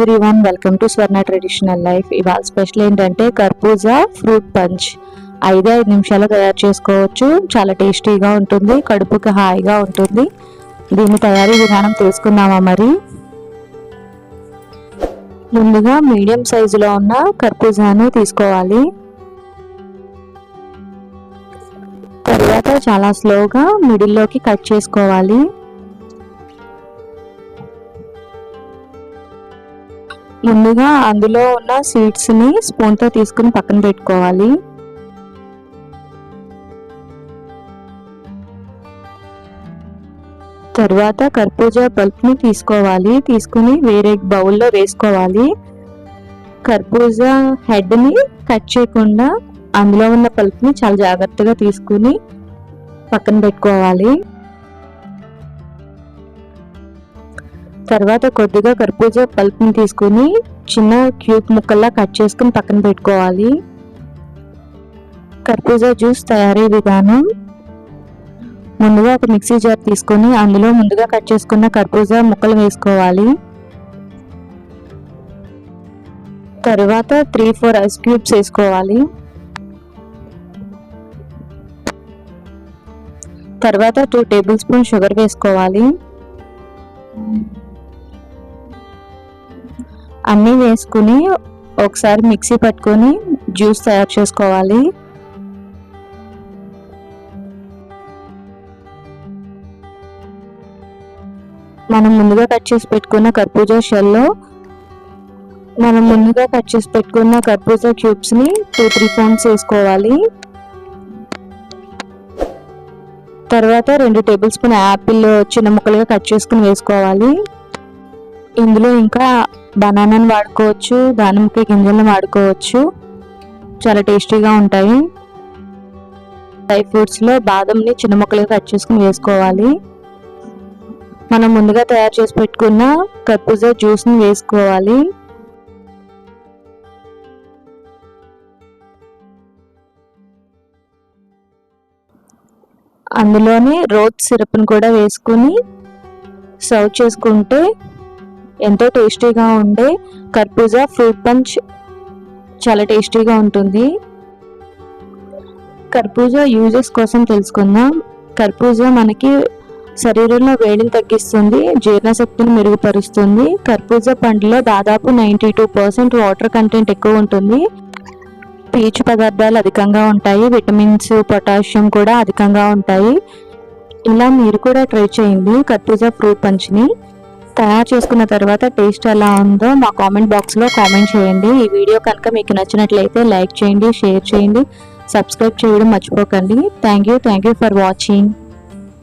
Everyone welcome to Swarna traditional life ఇవాళ special ఏంటంటే కర్పూజా ఫ్రూట్ పంచ్ ఐదు ఐదు నిమిషాలు తయారు చేసుకోవచ్చు. చాలా టేస్టీగా ఉంటుంది కడుపుకి హాయిగా ఉంటుంది. దీని తయారీ విధానం తెలుసుకుందామా మరి? ముందుగా మీడియం సైజులో ఉన్న కర్పూజాను తీసుకోవాలి. తర్వాత చాలా స్లోగా మిడిల్లోకి కట్ చేసుకోవాలి. ముందుగా అందులో ఉన్న సీడ్స్ని స్పూన్తో తీసుకుని పక్కన పెట్టుకోవాలి. తర్వాత కర్బూజా పల్ప్ని తీసుకోవాలి. తీసుకుని వేరే బౌల్లో వేసుకోవాలి. కర్బూజా హెడ్ని కట్ చేయకుండా అందులో ఉన్న పల్ప్ని చాలా జాగ్రత్తగా తీసుకుని పక్కన పెట్టుకోవాలి. తర్వాత కొద్దిగా కర్బూజా పల్ప్ని తీసుకుని చిన్న క్యూబ్ ముక్కల్లా కట్ చేసుకుని పక్కన పెట్టుకోవాలి. కర్బూజా జ్యూస్ తయారీ విధానం. ముందుగా ఒక మిక్సీ జార్ తీసుకొని అందులో ముందుగా కట్ చేసుకున్న కర్బూజా ముక్కలు వేసుకోవాలి. తర్వాత త్రీ ఫోర్ ఐస్ క్యూబ్స్ వేసుకోవాలి. తర్వాత టూ టేబుల్ స్పూన్ షుగర్ వేసుకోవాలి. అన్నీ వేసుకుని ఒకసారి మిక్సీ పట్టుకొని జ్యూస్ తయారు చేసుకోవాలి. మనం ముందుగా కట్ చేసి పెట్టుకున్న కర్బూజా షెల్లో మనం ముందుగా కట్ చేసి పెట్టుకున్న కర్బూజా క్యూబ్స్ని టూ త్రీ ఫోన్స్ వేసుకోవాలి. తర్వాత రెండు టేబుల్ స్పూన్ యాపిల్ చిన్న ముక్కలుగా కట్ చేసుకుని వేసుకోవాలి. ఇందులో ఇంకా బనానాని వాడుకోవచ్చు దానిమ్మకాయ గింజలను వాడుకోవచ్చు. చాలా టేస్టీగా ఉంటాయి. డ్రై ఫ్రూట్స్లో బాదంని చిన్న ముక్కలుగా కట్ చేసుకుని వేసుకోవాలి. మనం ముందుగా తయారు చేసి పెట్టుకున్న కర్బూజా జ్యూస్ని వేసుకోవాలి. అందులోనే రోజ్ సిరప్ని కూడా వేసుకుని సర్వ్ చేసుకుంటే ఎంతో టేస్టీగా ఉండే కర్బూజా ఫ్రూట్ పంచ్ చాలా టేస్టీగా ఉంటుంది. కర్బూజా యూజెస్ కోసం తెలుసుకుందాం. కర్బూజా మనకి శరీరంలో వేడిని తగ్గిస్తుంది జీర్ణశక్తిని మెరుగుపరుస్తుంది. కర్బూజా పండులో దాదాపు ninety two percent water content ఎక్కువ ఉంటుంది. పీచు పదార్థాలు అధికంగా ఉంటాయి విటమిన్స్ పొటాషియం కూడా అధికంగా ఉంటాయి. ఇలా మీరు కూడా ట్రై చేయండి కర్బూజా ఫ్రూట్ పంచ్ని తయారు చేసుకున్న తర్వాత టేస్ట్ ఎలా ఉందో మా కామెంట్ బాక్స్లో కామెంట్ చేయండి. ఈ వీడియో కనుక మీకు నచ్చినట్లయితే లైక్ చేయండి షేర్ చేయండి సబ్స్క్రైబ్ చేయడం మర్చిపోకండి. Thank you thank you for watching